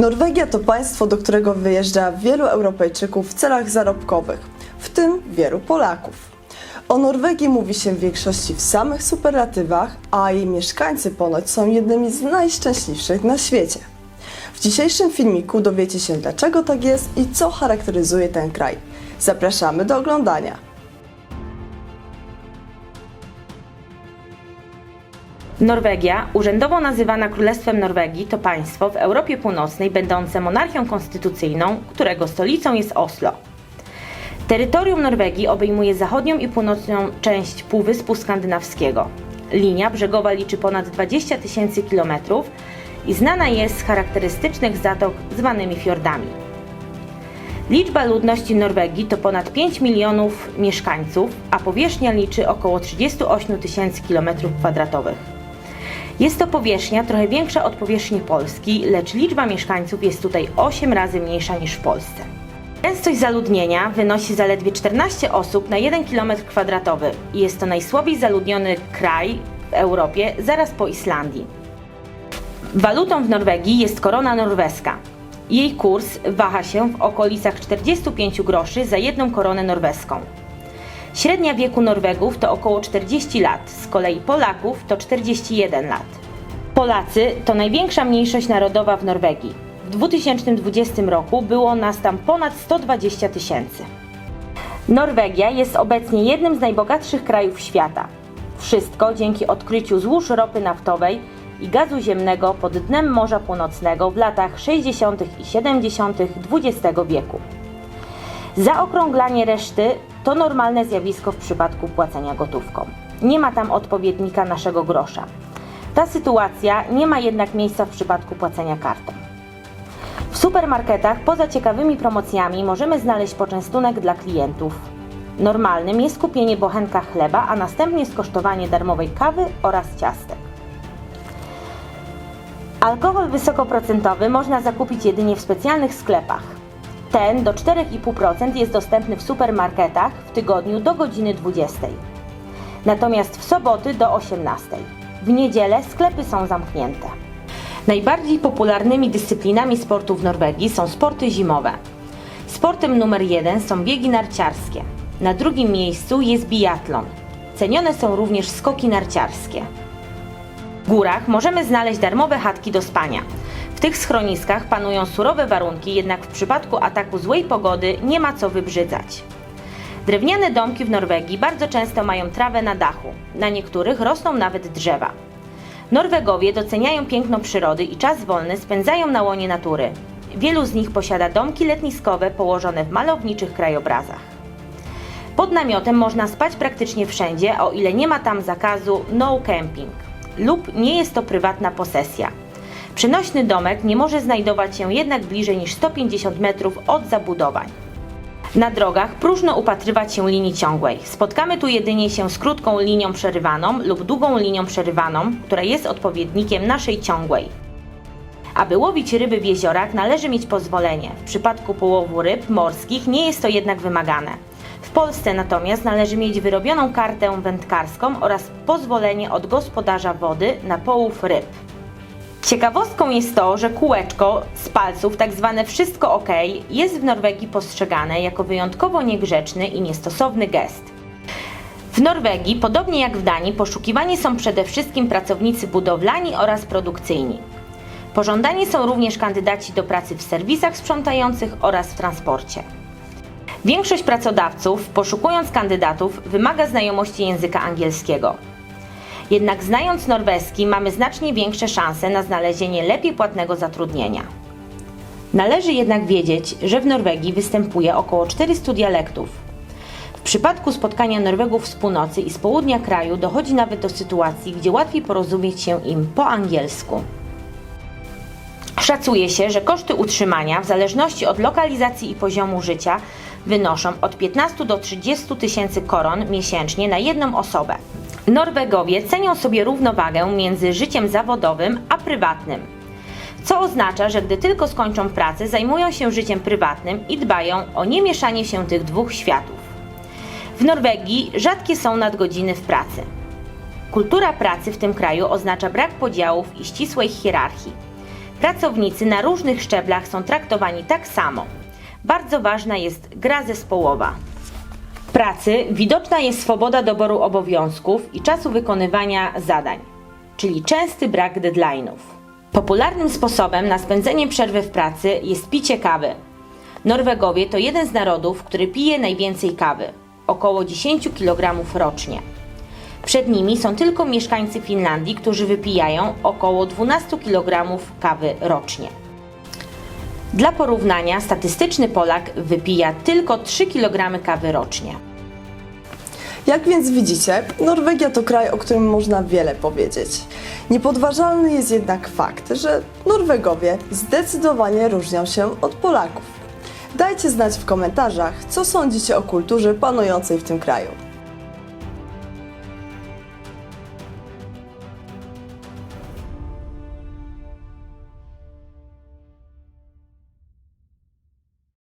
Norwegia to państwo, do którego wyjeżdża wielu Europejczyków w celach zarobkowych, w tym wielu Polaków. O Norwegii mówi się w większości w samych superlatywach, a jej mieszkańcy ponoć są jednymi z najszczęśliwszych na świecie. W dzisiejszym filmiku dowiecie się dlaczego tak jest i co charakteryzuje ten kraj. Zapraszamy do oglądania. Norwegia, urzędowo nazywana Królestwem Norwegii, to państwo w Europie Północnej będące monarchią konstytucyjną, którego stolicą jest Oslo. Terytorium Norwegii obejmuje zachodnią i północną część Półwyspu Skandynawskiego. Linia brzegowa liczy ponad 20 tysięcy kilometrów i znana jest z charakterystycznych zatok zwanymi fiordami. Liczba ludności Norwegii to ponad 5 milionów mieszkańców, a powierzchnia liczy około 38 tysięcy kilometrów kwadratowych. Jest to powierzchnia trochę większa od powierzchni Polski, lecz liczba mieszkańców jest tutaj 8 razy mniejsza niż w Polsce. Gęstość zaludnienia wynosi zaledwie 14 osób na 1 km kwadratowy i jest to najsłabiej zaludniony kraj w Europie zaraz po Islandii. Walutą w Norwegii jest korona norweska. Jej kurs waha się w okolicach 45 groszy za jedną koronę norweską. Średnia wieku Norwegów to około 40 lat, z kolei Polaków to 41 lat. Polacy to największa mniejszość narodowa w Norwegii. W 2020 roku było nas tam ponad 120 tysięcy. Norwegia jest obecnie jednym z najbogatszych krajów świata. Wszystko dzięki odkryciu złóż ropy naftowej i gazu ziemnego pod dnem Morza Północnego w latach 60. i 70. XX wieku. Zaokrąglanie reszty to normalne zjawisko w przypadku płacenia gotówką. Nie ma tam odpowiednika naszego grosza. Ta sytuacja nie ma jednak miejsca w przypadku płacenia kartą. W supermarketach poza ciekawymi promocjami możemy znaleźć poczęstunek dla klientów. Normalnym jest kupienie bochenka chleba, a następnie skosztowanie darmowej kawy oraz ciastek. Alkohol wysokoprocentowy można zakupić jedynie w specjalnych sklepach. Ten do 4,5% jest dostępny w supermarketach w tygodniu do godziny 20. Natomiast w soboty do 18. W niedzielę sklepy są zamknięte. Najbardziej popularnymi dyscyplinami sportu w Norwegii są sporty zimowe. Sportem numer jeden są biegi narciarskie. Na drugim miejscu jest biatlon. Cenione są również skoki narciarskie. W górach możemy znaleźć darmowe chatki do spania. W tych schroniskach panują surowe warunki, jednak w przypadku ataku złej pogody nie ma co wybrzydzać. Drewniane domki w Norwegii bardzo często mają trawę na dachu, na niektórych rosną nawet drzewa. Norwegowie doceniają piękno przyrody i czas wolny spędzają na łonie natury. Wielu z nich posiada domki letniskowe położone w malowniczych krajobrazach. Pod namiotem można spać praktycznie wszędzie, o ile nie ma tam zakazu no camping lub nie jest to prywatna posesja. Przenośny domek nie może znajdować się jednak bliżej niż 150 metrów od zabudowań. Na drogach próżno upatrywać się linii ciągłej. Spotkamy tu jedynie się z krótką linią przerywaną lub długą linią przerywaną, która jest odpowiednikiem naszej ciągłej. Aby łowić ryby w jeziorach należy mieć pozwolenie. W przypadku połowu ryb morskich nie jest to jednak wymagane. W Polsce natomiast należy mieć wyrobioną kartę wędkarską oraz pozwolenie od gospodarza wody na połów ryb. Ciekawostką jest to, że kółeczko z palców, tak zwane wszystko ok, jest w Norwegii postrzegane jako wyjątkowo niegrzeczny i niestosowny gest. W Norwegii, podobnie jak w Danii, poszukiwani są przede wszystkim pracownicy budowlani oraz produkcyjni. Pożądani są również kandydaci do pracy w serwisach sprzątających oraz w transporcie. Większość pracodawców, poszukując kandydatów, wymaga znajomości języka angielskiego. Jednak znając norweski, mamy znacznie większe szanse na znalezienie lepiej płatnego zatrudnienia. Należy jednak wiedzieć, że w Norwegii występuje około 400 dialektów. W przypadku spotkania Norwegów z północy i z południa kraju dochodzi nawet do sytuacji, gdzie łatwiej porozumieć się im po angielsku. Szacuje się, że koszty utrzymania, w zależności od lokalizacji i poziomu życia, wynoszą od 15 do 30 tysięcy koron miesięcznie na jedną osobę. Norwegowie cenią sobie równowagę między życiem zawodowym a prywatnym, co oznacza, że gdy tylko skończą pracę, zajmują się życiem prywatnym i dbają o niemieszanie się tych dwóch światów. W Norwegii rzadkie są nadgodziny w pracy. Kultura pracy w tym kraju oznacza brak podziałów i ścisłej hierarchii. Pracownicy na różnych szczeblach są traktowani tak samo. Bardzo ważna jest gra zespołowa. Pracy widoczna jest swoboda doboru obowiązków i czasu wykonywania zadań, czyli częsty brak deadline'ów. Popularnym sposobem na spędzenie przerwy w pracy jest picie kawy. Norwegowie to jeden z narodów, który pije najwięcej kawy około 10 kg rocznie. Przed nimi są tylko mieszkańcy Finlandii, którzy wypijają około 12 kg kawy rocznie. Dla porównania, statystyczny Polak wypija tylko 3 kg kawy rocznie. Jak więc widzicie, Norwegia to kraj, o którym można wiele powiedzieć. Niepodważalny jest jednak fakt, że Norwegowie zdecydowanie różnią się od Polaków. Dajcie znać w komentarzach, co sądzicie o kulturze panującej w tym kraju.